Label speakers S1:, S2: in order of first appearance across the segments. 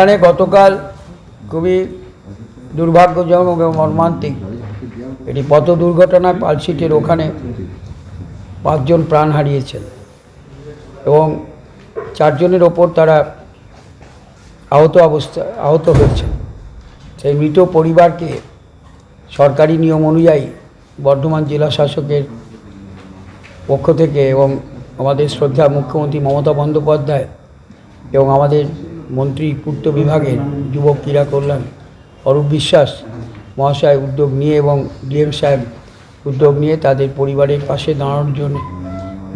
S1: এখানে গতকাল খুবই দুর্ভাগ্যজনক এবং মর্মান্তিক এটি পথ দুর্ঘটনায় পালসিটের ওখানে পাঁচজন প্রাণ হারিয়েছেন এবং চারজনের ওপর তারা আহত অবস্থা, আহত হয়েছেন। সেই মৃত পরিবারকে সরকারি নিয়ম অনুযায়ী বর্ধমান জেলা শাসকের পক্ষ থেকে এবং আমাদের শ্রদ্ধা মুখ্যমন্ত্রী মমতা বন্দ্যোপাধ্যায় এবং আমাদের মন্ত্রী পূর্ত বিভাগের যুবক ক্রীড়া কল্যাণ অরূপ বিশ্বাস মহাশয় উদ্যোগ নিয়ে এবং ডিএম সাহেব উদ্যোগ নিয়ে তাদের পরিবারের পাশে দাঁড়ানোর জন্য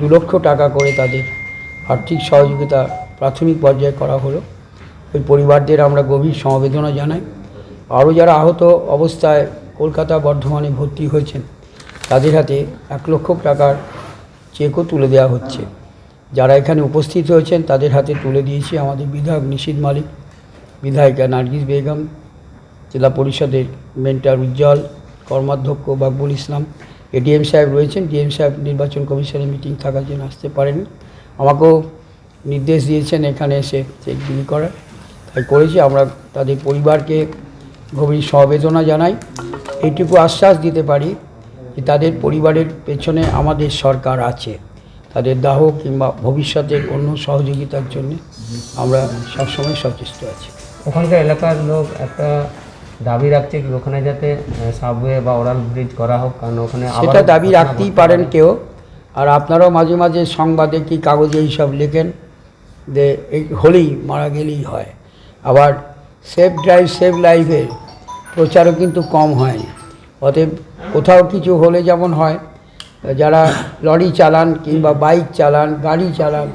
S1: দু লক্ষ টাকা করে তাদের আর্থিক সহযোগিতা প্রাথমিক পর্যায়ে করা হলো। ওই পরিবারদের আমরা গভীর সমবেদনা জানাই। আরও যারা আহত অবস্থায় কলকাতা বর্ধমানে ভর্তি হয়েছেন, তাদের হাতে এক লক্ষ টাকার চেকও তুলে দেওয়া হচ্ছে। যারা এখানে উপস্থিত হয়েছেন, তাদের হাতে তুলে দিয়েছি আমাদের বিধায়ক নিশীদ মালিক, বিধায়িকা নার্গিস বেগম, জেলা পরিষদের মেন্টার উজ্জ্বল, কর্মাধ্যক্ষ বাকবুল ইসলাম, এডিএম সাহেব রয়েছেন। ডিএম সাহেব নির্বাচন কমিশনের মিটিং থাকার জন্য আসতে পারেন। আমাকেও নির্দেশ দিয়েছেন এখানে এসে চেক বিলি করার। তাই করেছি। আমরা তাদের পরিবারকে গভীর সমবেদনা জানাই। এইটুকু আশ্বাস দিতে পারি যে তাদের পরিবারের পেছনে আমাদের সরকার আছে। তাদের দাহ কিংবা ভবিষ্যতের অন্য সহযোগিতার জন্য আমরা সবসময় সচেষ্ট আছি।
S2: ওখানকার এলাকার লোক একটা দাবি রাখছে কি ওখানে যাতে সাবওয়ে বা ওরাল ব্রিজ করা হোক কারণ ওখানে
S1: সেটা দাবি রাখতেই পারেন কেউ। আর আপনারাও মাঝে মাঝে সংবাদে কি কাগজে এইসব লেখেন যে এই হলেই মারা গেলেই হয়। আবার সেফ ড্রাইভ সেভ লাইফের প্রচারও কিন্তু কম হয়নি অতএব কোথাও কিছু হলে যেমন হয় যারা লরি চালান কিংবা বাইক চালান গাড়ি চালান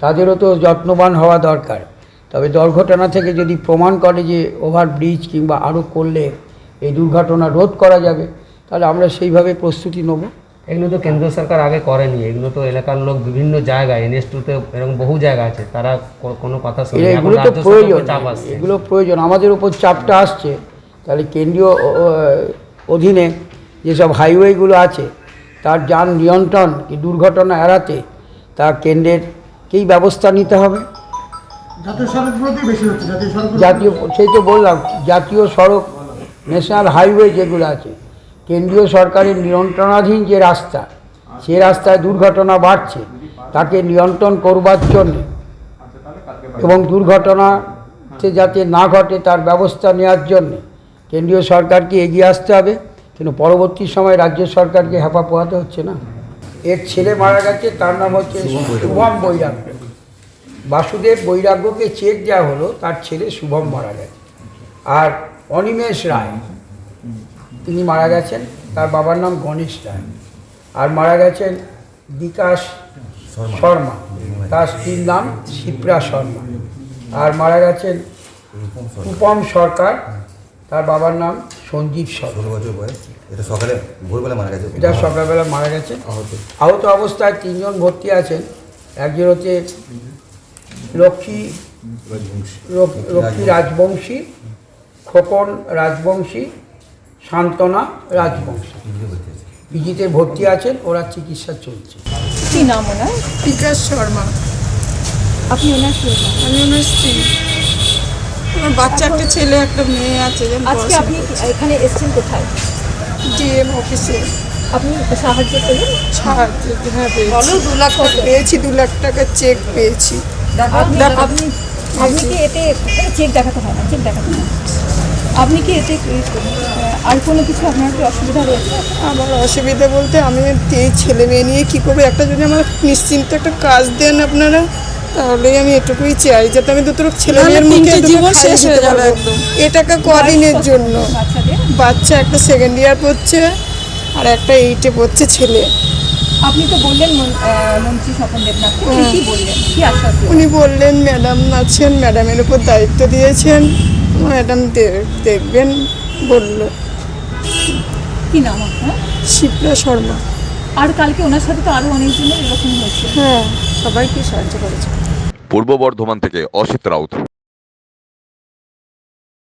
S1: তাদেরও তো যত্নবান হওয়া দরকার। তবে দুর্ঘটনা থেকে যদি প্রমাণ করে যে ওভার ব্রিজ কিংবা আরও করলে এই দুর্ঘটনা রোধ করা যাবে তাহলে আমরা সেইভাবে প্রস্তুতি নেব।
S2: এগুলো তো কেন্দ্র সরকার আগে করেনি। এগুলো তো এলাকার লোক বিভিন্ন জায়গায় এনএস টুতে এরকম বহু জায়গা আছে তারা কোনো কথা শুনে
S1: এগুলো তো প্রয়োজন। এগুলো প্রয়োজন। আমাদের উপর চাপটা আসছে। তাহলে কেন্দ্রীয় অধীনে যেসব হাইওয়েগুলো আছে তার যান নিয়ন্ত্রণ কি দুর্ঘটনা এড়াতে তা কেন্দ্রেরকেই ব্যবস্থা নিতে হবে?
S3: জাতীয়
S1: সেই তো বললাম জাতীয় সড়ক ন্যাশনাল হাইওয়ে যেগুলো আছে কেন্দ্রীয় সরকারের নিয়ন্ত্রণাধীন যে রাস্তা সে রাস্তায় দুর্ঘটনা বাড়ছে তাকে নিয়ন্ত্রণ করবার জন্য। এবং দুর্ঘটনাতে যাতে না ঘটে তার ব্যবস্থা নেওয়ার জন্য কেন্দ্রীয় সরকারকে এগিয়ে আসতে হবে। কিন্তু পরবর্তী সময় রাজ্য সরকারকে হেপা পোহাতে হচ্ছে না। এর ছেলে মারা গেছে তার নাম হচ্ছে শুভম বৈরাগ্য। বাসুদেব বৈরাগ্যকে চেক দেওয়া হলো তার ছেলে শুভম মারা গেছে। আর অনিমেষ রায় তিনি মারা গেছেন তার বাবার নাম গণেশ রায়। আর মারা গেছেন বিকাশ শর্মা। তার স্ত্রীর নাম শিপ্রা শর্মা। আর মারা গেছেন উপম সরকার তার বাবার নাম সঞ্জীব সরকার।
S4: বছর বয়স। এটা সকালে ভোরবেলা মারা গেছে।
S1: এটা সকালবেলা মারা গেছে। আহত। আহত অবস্থায় তিনজন ভর্তি আছেন। একজন হচ্ছে লক্ষ্মী লক্ষ্মী- রাজবংশী। খোকন রাজবংশী শান্তনা রাজবংশী। পিজিতে ভর্তি আছেন ওরা চিকিৎসা চলছে।
S5: কি নাম ওনার?
S6: বিকাশ শর্মা।
S5: আপনি ওনার
S6: আমি ওনার স্ত্রী। আমার বাচ্চা একটা ছেলে একটা মেয়ে আছে
S5: আজকে আপনি এখানে এসেছেন কোথায়?
S6: ডিএম অফিসে।
S5: আপনি সাহায্য পেলেন
S6: সাহায্য হ্যাঁ পেয়েছি। দু লাখ টাকা। পেয়েছি দু লাখ টাকার চেক পেয়েছি।
S5: আপনি আপনি কি এতে চেক দেখাতে হয় না? চেক দেখাতে হয়। আপনি কি এতে আর কোনো কিছু আপনার কি অসুবিধা রয়েছে?
S6: আমার অসুবিধা বলতে আমি ছেলে মেয়ে নিয়ে কী করব? একটা যদি আমার নিশ্চিন্ত একটা কাজ দেন আপনারা তাহলেই আমি এটুকুই চাই যাতে আমি দুটো ছেলে মেয়ের মুখে জীবন শেষ হয়ে যাবে একদম। এ টাকা কদিনের জন্য। বাচ্চা একটা সেকেন্ড ইয়ার পড়ছে আর একটা এইটে পড়ছে ছেলে।
S5: আপনি তো বললেন মন্ত্রী স্বপন দেবনাথ উনি কি বললেন? কি আশ্বাস
S6: উনি বললেন ম্যাডাম আছেন ম্যাডামের উপর দায়িত্ব দিয়েছেন। ম্যাডাম দেখবেন বলল।
S5: কি নাম আপনার?
S6: শিপ্রা শর্মা।
S5: আর কালকে ওনার সাথে তো আরও অনেকজনের এরকম হয়েছে।
S6: হ্যাঁ সবাইকে সাহায্য করেছে।
S7: পূর্ব বর্ধমান থেকে অসিত রাউত।